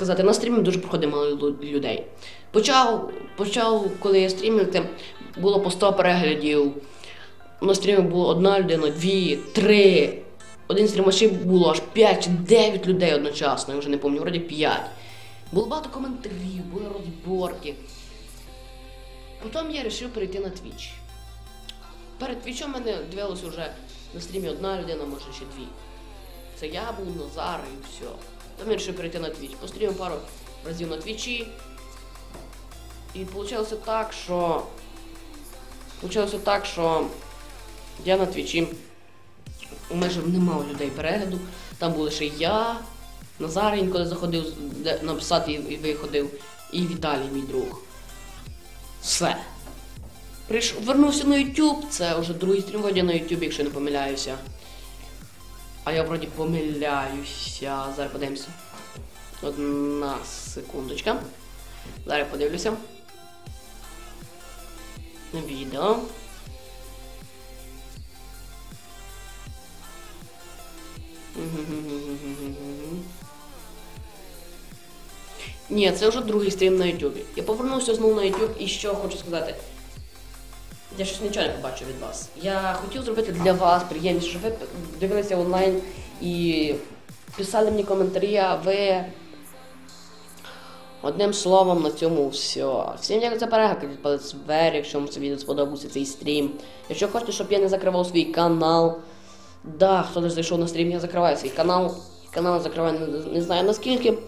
сказати, на стрімі дуже проходить мало людей. Почав, почав, коли я стрімити, було по 100 переглядів. На стрімі було одна людина, дві, три. Один стрімачі було аж 5 чи 9 людей одночасно, я вже не пам'ятаю, вроді 5. Було багато коментарів, були розборки. Потім я вирішив перейти на Twitch. Перед твічом мене дивилося вже на стрімі одна людина, може ще дві. Це я був, Назар і все. Там вирішив перейти на твіч. Пострімив пару разів на твічі. І вийшло так, що. Получилося так, що я на твічі майже не мав людей перегляду. Там були ще я, Назар інколи заходив написати і, виходив, і Віталій, мій друг. Все. Прийшов, вернувся на YouTube, це вже другий стрім на YouTube, якщо не помиляюся. А я вроді помиляюся. Зараз подивимося. Одна секундочка. Зараз подивлюся. Відео. Ні, це вже другий стрім на YouTube. Я повернувся знову на YouTube і що хочу сказати. Я щось нічого не побачив від вас. Я хотів зробити для вас приємніше, щоб ви дивилися онлайн і писали мені коментарі, а ви. Одним словом, на цьому все. Всім дякую за перегляд, палець вверх, якщо вам це відео сподобався цей стрім. Якщо хочете, щоб я не закривав свій канал. Да, хто не зайшов на стрім, я закриваю свій канал. Канал закриваю не, не знаю наскільки.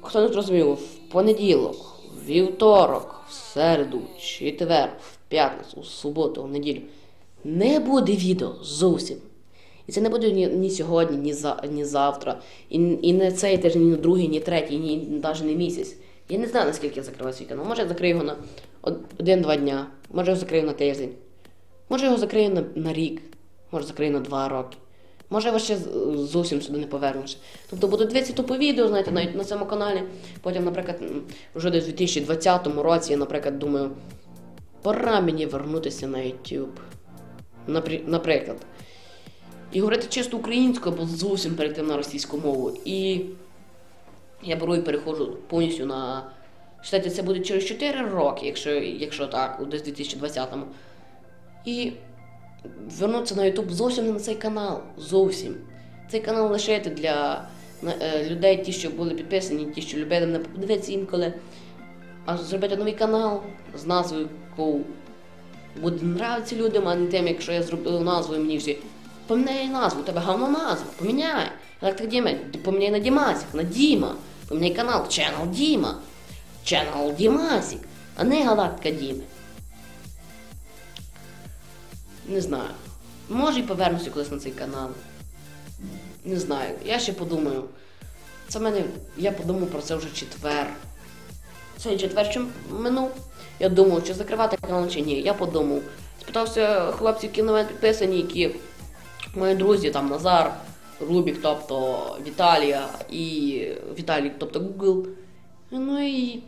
Хто не зрозумів, в понеділок, вівторок, в середу, четвер, в п'ятницю, в суботу, в неділю не буде відео зовсім. І це не буде ні, ні сьогодні, ні, за, ні завтра, і, і не цей тиждень, ні другий, ні третій, ні навіть не місяць. Я не знаю, наскільки я закриваю свій канал. Може я закрию його на один-два дня, може його закрию на тиждень, може його закрию на, на рік, може закрию на два роки. Може, я ще зовсім сюди не повернуся. Тобто буду дивитися тупо відео, знаєте, навіть на цьому каналі. Потім, наприклад, вже десь у 2020 році, я, наприклад, думаю, пора мені вернутися на YouTube. Наприклад. І говорити чисто українською, або зовсім перейти на російську мову. І я беру і переходжу повністю на. Считайте, це буде через 4 роки, якщо, якщо так, у десь 2020-му. І вернутися на YouTube зовсім не на цей канал. Зовсім. Цей канал лишити для е, людей, ті, що були підписані, ті, що любили мене подивитися інколи. А зробити новий канал з назвою, яку буде нравитися людям, а не тим, якщо я зробив назву і мені всі. Поміняй назву, у тебе гавно назва, поміняй. Електрик Діма, ти поміняй на Дімасик, на Діма. Поміняй канал, Channel Діма. Channel Дімасик, а не Галактика Діми. Не знаю. Може і повернуся колись на цей канал. Не знаю. Я ще подумаю. Це в мене. Я подумав про це вже четвер. Цей четвер що минув. Я думав, чи закривати канал чи ні. Я подумав. Спитався хлопців, які на мене підписані, які мої друзі, там Назар, Рубік, тобто Віталія і Віталій, тобто Google. Ну і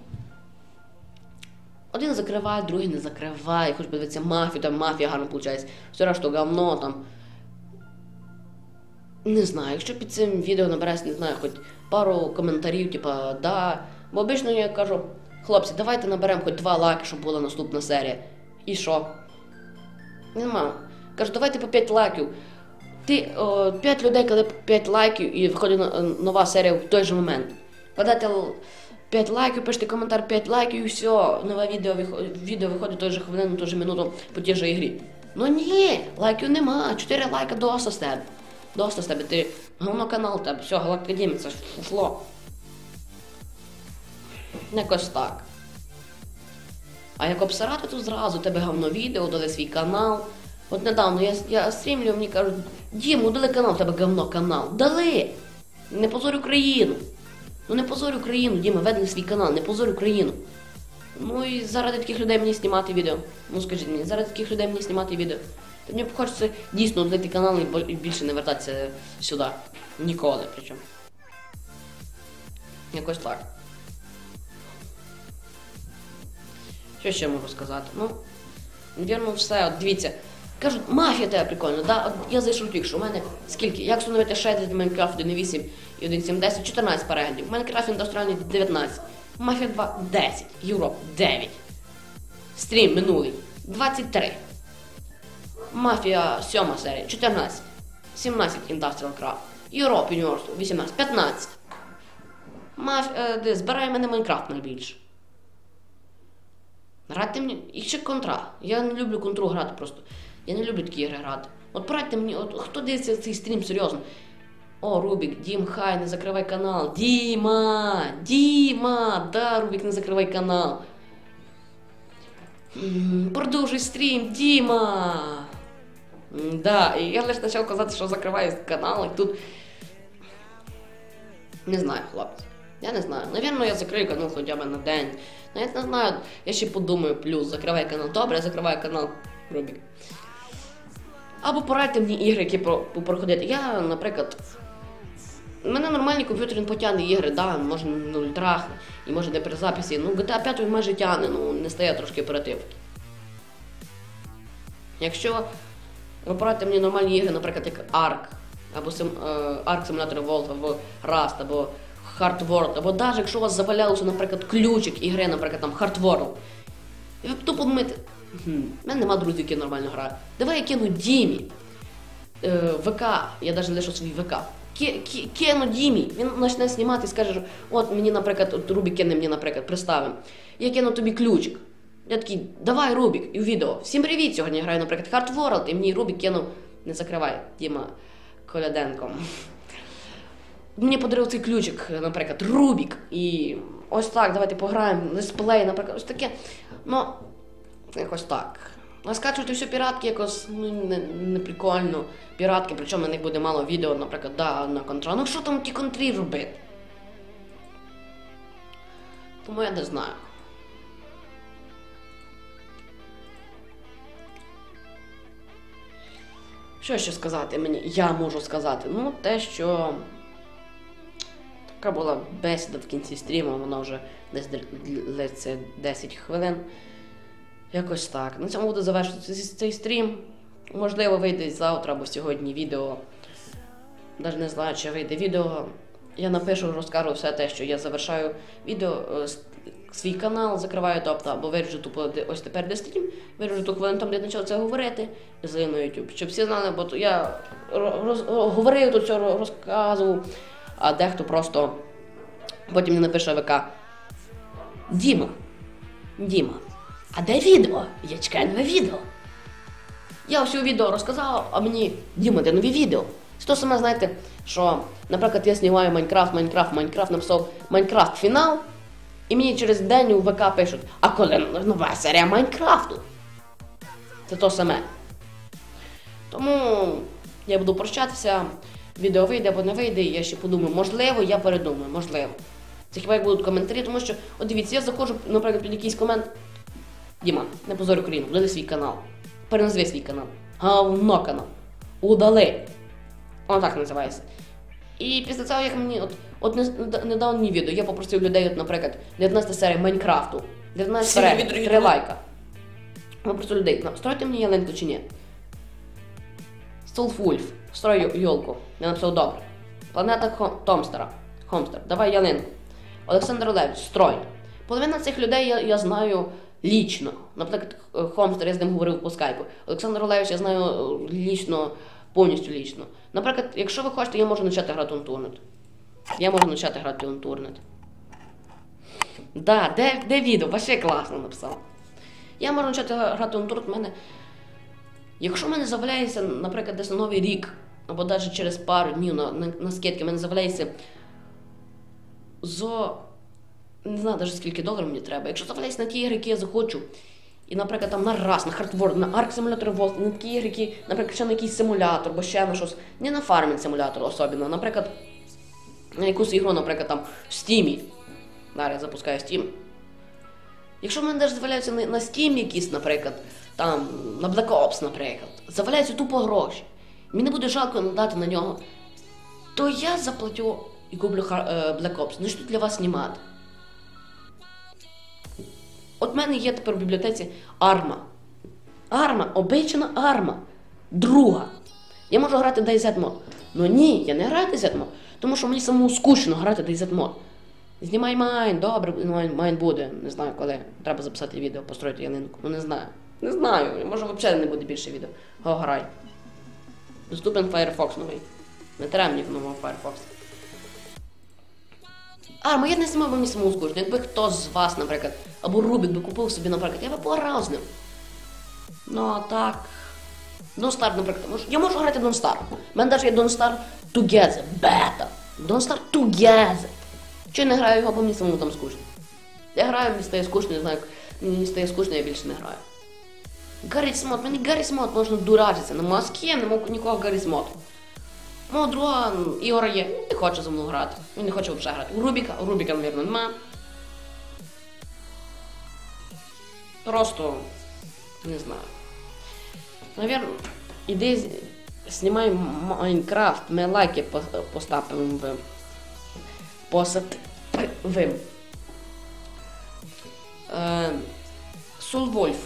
один закриває, другий не закриває, хоч подивитися мафію, там мафія гарно виходить, все решта говно там. Не знаю, якщо під цим відео набереться, не знаю, хоч пару коментарів, типа, да. Бо обично я кажу, хлопці, давайте наберемо хоч два лайки, щоб була наступна серія. І що? Нема. Кажу, давайте по 5 лайків. Ти о, 5 людей, коли 5 лайків і виходить нова серія в той же момент. Кладете 5 лайків, пишете коментар 5 лайків і все, нове відео, виход- відео виходить же хвилину, же минуту по тій же ігрі. Ну ні, лайків нема, 4 лайка доста з тебе. Доста з тебе, ти говно канал тебе, все, Галактика це ж фуфло. Якось так. А як обсирати, то зразу тебе говно відео, дали свій канал. От недавно я, я стрімлю, мені кажуть, Дім, удали канал, тебе говно канал. Дали! Не позорь Україну. Ну не позорь Україну, Діма, ведли свій канал, не позорь Україну. Ну і заради таких людей мені знімати відео. Ну скажіть мені, заради таких людей мені знімати відео. Та мені хочеться дійсно удалити канал і більше не вертатися сюди. Ніколи причому. Якось так. Що ще можу сказати? Ну, Навірно, все. От дивіться, Кажуть, мафія тебе прикольно, да? Я зайшов тільки, що у мене скільки? Як встановити шейдер Майнкрафт 1.8 і 1.7.10? 14 переглядів. Майнкрафт індустріальний 19. Мафія 2 10. Європ 9. Стрім минулий 23. Мафія 7 серія 14. 17 Industrial Craft. Європ Universal 18. 15. Маф... Е, де, збирає мене Майнкрафт найбільше. Грати мені. І ще контра. Я не люблю контру грати просто. Я не люблю такі ігри грати. От порадьте мені, от хто дивиться цей стрім серйозно? О, Рубік, Дім, хай, не закривай канал. Діма! Діма! Да, Рубік, не закривай канал. Продовжуй стрім, Діма! Да, і я лише почав казати, що закриваю канал, і тут. Не знаю, хлопці. Я не знаю. Навірно, я закрию канал хоча б на день. Ну, я не знаю, я ще подумаю, плюс закривай канал. Добре, я закриваю канал Рубік. Або порадьте мені ігри, які про, проходити. Я, наприклад. У мене нормальні комп'ютер він потягне ігри, да, може на ультрах, і може не при записі. Ну, GTA 5 він майже тягне, ну не стає трошки оперативки. Якщо ви порадите мені нормальні ігри, наприклад, як Ark, або сим, е, Ark Simulator World, або Rust, або Hard World, або навіть якщо у вас завалявся, наприклад, ключик ігри, наприклад, там Hard World, і ви тупо думаєте, «Хм, в мене нема друзів, які нормально грають. Давай я кину Дімі. Е, ВК, я навіть лишу свій ВК. Ки- Дімі, він почне знімати і скаже, що от мені, наприклад, от Рубік кине мені, наприклад, представимо. Я кину тобі ключик. Я такий, давай, Рубік, і в відео. Всім привіт! Сьогодні я граю, наприклад, Hard World, і мені Рубік кинув, не закривай, Діма Коляденко. Мені подарував цей ключик, наприклад, Рубік. І ось так, давайте пограємо. Лесплей, наприклад, ось таке. Ну, якось так. А скачувати все піратки якось ну, не, не прикольно. Піратки, причому на них буде мало відео, наприклад, да, на контра. Ну що там ті контрі робити? Тому я не знаю. Що ще сказати мені? Я можу сказати. Ну, те, що така була бесіда в кінці стріму, вона вже десь длиться 10 хвилин. Якось так. На цьому буду завершувати цей стрім. Можливо, вийде завтра або сьогодні відео. Навіть не знаю, чи вийде відео. Я напишу, розкажу все те, що я завершаю відео, е, свій канал, закриваю, тобто, або виріжу тупо ось тепер де стрім, виріжу ту хвилину там, де почав це говорити, і залию на YouTube. Щоб всі знали, бо я ро- роз, говорив тут ро- розказував, а дехто просто потім не напише ВК. Діма, Діма, а де відео? Я чекаю нове відео. Я все відео розказав, а мені Діма, де нові відео. Це то саме знаєте, що, наприклад, я знімаю Майнкрафт, Майнкрафт, Майнкрафт, написав Майнкрафт фінал, і мені через день у ВК пишуть, а коли нова серія Майнкрафту? Це то саме. Тому я буду прощатися, відео вийде або не вийде, і я ще подумаю, можливо, я передумаю, можливо. Це хіба як будуть коментарі, тому що, от дивіться, я заходжу, наприклад, під якийсь комент. Діма, не позорь Україну, удали свій канал. Переназви свій канал. Говно канал. Удали. Воно так називається. І після цього, як мені, от, от не- недавнє відео, я попросив людей, от, наприклад, 19 серія Майнкрафту. 19 Всім переглядів, привіт, 3 лайка. Попросив людей, «На, стройте мені ялинку чи ні? Столфульф, строй йолку. Я написав добре. Планета Хом- Томстера. Хомстер, давай ялинку. Олександр Олевич, строй. Половина цих людей я, я знаю лічно. Наприклад, Хомстер, я з ним говорив по скайпу. Олександр Олевич я знаю е, лічно, повністю лічно. Наприклад, якщо ви хочете, я можу почати грати у Турнет. Я можу почати грати у Турнет. Да, де, де відео? Вообще класно написав. Я можу почати грати у Турнет, в мене. Якщо в мене заваляється, наприклад, десь на Новий рік, або навіть через пару днів на, на, на скидки, в мене заваляється зо. Не знаю навіть скільки доларів мені треба. Якщо заваляється на ті ігри, які я захочу, і, наприклад, там на раз, на хардворд, на Ark Simulator World, на такі ігри, які, наприклад, ще на якийсь симулятор, або ще на щось. Не на фармінг симулятор особливо. Наприклад, на якусь ігру, наприклад, там в Steam. Зараз я запускаю Steam. Якщо в мене навіть заваляються на, на Steam якісь, наприклад, там, на Black Ops, наприклад, заваляються тупо гроші. Мені буде жалко надати на нього, то я заплатю і куплю е, Black Ops. Ну що для вас знімати? От в мене є тепер в бібліотеці арма. Арма, обична арма. Друга. Я можу грати DayZ мод. Ну ні, я не граю DayZ мод, тому що мені самому скучно грати DayZ мод. Знімай майн, добре, майн, буде. Не знаю коли. Треба записати відео, построїти ялинку. Ну не знаю. Не знаю. Може взагалі не буде більше відео. Го грай. Доступен Firefox новий. Не треба мені нового Firefox. А, моє не бо мені самому скучно. Якби хтось з вас, наприклад, або Рубік би купив собі, наприклад, я би пограв з. Ну а так. Start, наприклад, я можу грати Start. У мене навіть є Start Together, бета. Start Together. Я не граю його, бо мені самому там скучно. Я граю, мені стає скучно, не знаю, мені стає скучно, я більше не граю. Гарріс мод, мені Гарріс мод можна дурачитися. На Москві не можу нікого Гарріс мод. Мого друга Ігора є, він не хоче за мною грати. Він не хоче взагалі грати. У Рубіка, у Рубіка, мабуть, нема. Просто не знаю. Наверно, іди знімай Майнкрафт, ми лайки поставимо в посадвим. Е, Сулвольф.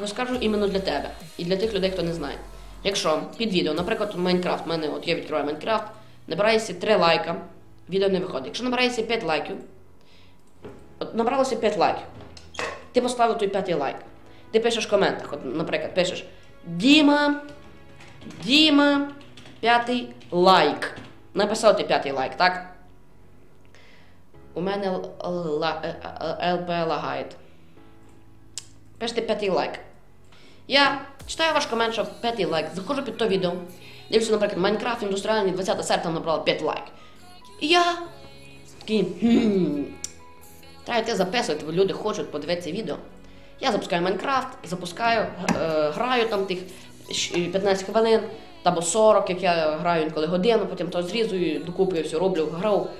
Розкажу іменно для тебе і для тих людей, хто не знає. Якщо під відео, наприклад, Майнкрафт, в мене от я відкриваю Майнкрафт, набирається 3 лайка, відео не виходить. Якщо набирається 5 лайків, от набралося 5 лайків, ти поставив той п'ятий лайк. Ти пишеш в коментах, от, наприклад, пишеш Діма, Діма, п'ятий лайк. Написав ти п'ятий лайк, так? У мене л- ла- е- е- ЛП лагає. Пишете п'ятий лайк. Я читаю ваш комент, що п'ятий лайк, заходжу під то відео. Дивлюся, наприклад, Майнкрафт індустріальний 20 серпня там набрало 5 лайк. І я такий, хм, треба йти записувати, бо люди хочуть подивитися відео. Я запускаю Майнкрафт, запускаю, е, граю там тих 15 хвилин, або 40, як я граю інколи годину, потім то зрізую, докупую все, роблю, грав.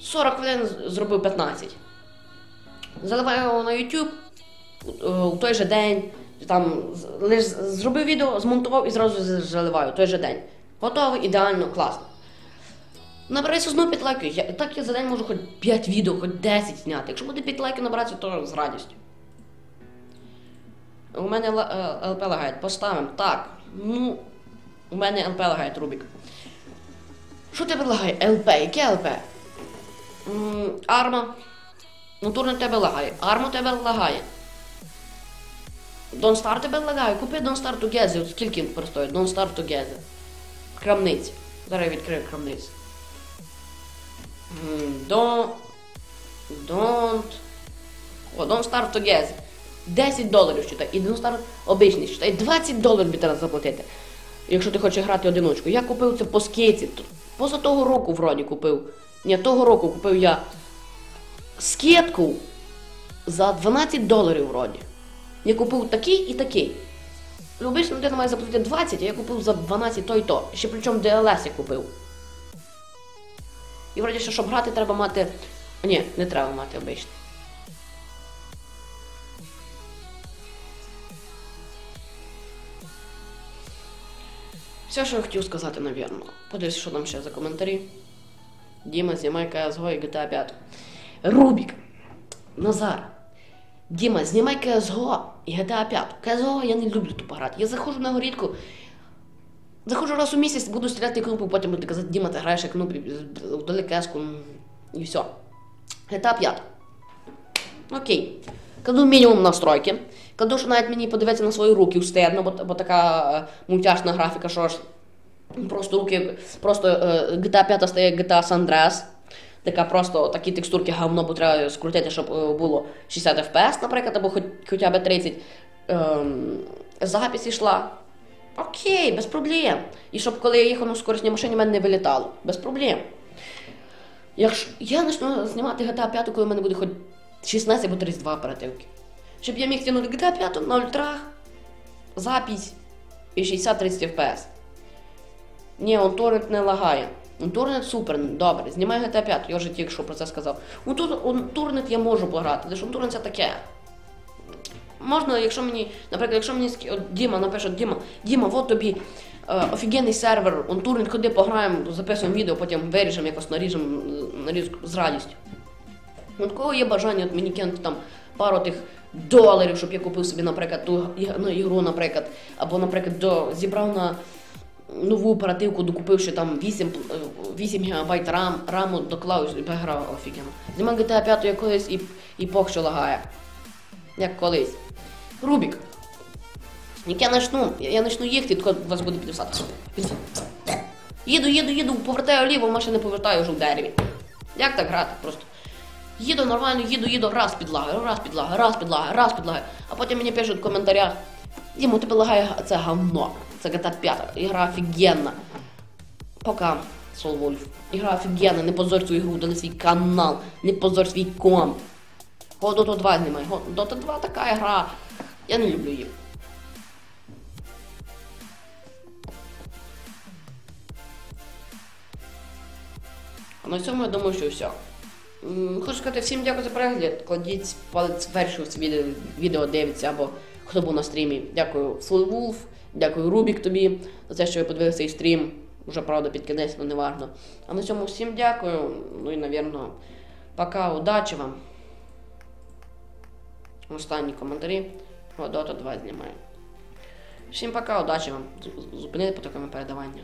40 хвилин зробив 15. Заливаю його на YouTube е, у той же день. Там лиш зробив відео, змонтував і зразу заливаю той же день. Готово, ідеально, класно. Набирається знову 5 лайків. Я, так я за день можу хоч 5 відео, хоч 10 зняти. Якщо буде 5 лайків набратися, то з радістю. У мене е, ЛП лагає. Поставимо. Так. Ну, у мене ЛП лагає, Рубік. Що тебе лагає? ЛП, яке ЛП? М, Арма. Ну, тебе лагає. Арма тебе лагає. Don't Start тебе лагає. Купи Don't Start Together. От скільки він простоїть? Don't Start Together. Крамниці. Зараз я відкрию крамницю. Don't... Don't... О, Don't Start Together. 10 доларів читай. І Don't Start обичний читай. 20 доларів тобі треба заплатити. Якщо ти хочеш грати одиночку. Я купив це по скеці. Т- Поза того року вроді купив. Ні, того року купив я скетку за 12 доларів вроді. Я купив такий і такий. Обична людина має заплатити 20, а я купив за 12 то і то. Ще причому DLS я купив. І вроді ще, щоб грати, треба мати. Ні, не треба мати обичний. Все, що я хотів сказати, навірно. Подивись, що там ще за коментарі. Діма, знімай CSGO і GTA 5. Рубік. Назар. Діма, знімай CSGO і GTA 5. CSGO я не люблю тупо грати. Я заходжу на горітку. Заходжу раз у місяць, буду стріляти кнопку, потім буду казати, Діма, ти граєш як кнопки, вдали кеску і все. GTA 5. Окей. Кладу мінімум настройки. Кладу, що навіть мені подивитися на свої руки встидно, бо, бо така е, мультяшна графіка, що ж просто руки, просто е, GTA 5 стає GTA San Andreas. Така просто такі текстурки говно, бо треба скрутити, щоб е, було 60 FPS, наприклад, або хоч, хоча б 30. Ем, запись йшла. Окей, без проблем. І щоб коли я їхав на скоростній машині, в мене не вилітало. Без проблем. Якщо я почну знімати GTA 5, коли в мене буде хоч 16 або 32 оперативки. Щоб я міг тягнути GTA 5 на ультрах, запись і 60-30 FPS. Ні, он торрент не лагає. Торрент супер, добре. Знімай GTA 5, я вже тільки що про це сказав. Ну тут он торрент я можу пограти, лише он торрент це таке. Можна, якщо мені, наприклад, якщо мені от Діма напише, Діма, Діма, от тобі е, офігенний сервер, он турнінг, ходи пограємо, записуємо відео, потім виріжемо, якось наріжемо е, наріз з радістю. От кого є бажання от мені кинути там пару тих доларів, щоб я купив собі, наприклад, ту ну, ігру, наприклад, або, наприклад, до, зібрав на нову оперативку, докупивши там 8, е, 8 ГБ рам, раму, доклав і грав офігенно. Знімав GTA 5 я колись і, і пох що лагає. Як колись. Рубік. Як я начну, я, я начну їхати, то вас буде підвисати. Їду, їду, їду, повертаю ліво, машина не повертаю вже в дереві. Як так грати просто? Їду нормально, їду, їду, раз підлагаю, раз підлагаю, раз підлагаю, раз підлагаю. А потім мені пишуть в коментарях, Дімо, тебе лагає це говно. Це GTA 5, ігра офігенна. Пока, Soul Wolf. Ігра офігенна, не позорь свою ігру, удали свій канал, не позорь свій комп. О, Dota 2 знімай. О, Dota 2 така гра. Я не люблю її. На цьому я думаю, що все. Хочу сказати всім дякую за перегляд. Кладіть палець вверх, що це відео, дивиться, або хто був на стрімі. Дякую Wolf, дякую Рубік тобі за те, що ви подивилися цей стрім. Уже правда під кінець, але не важно. А на цьому всім дякую. Ну і, навірно, пока, удачі вам. Останні коментарі. Дота Dota 2 знімаю. Всім пока, удачі вам. Зупинити потоками передавання.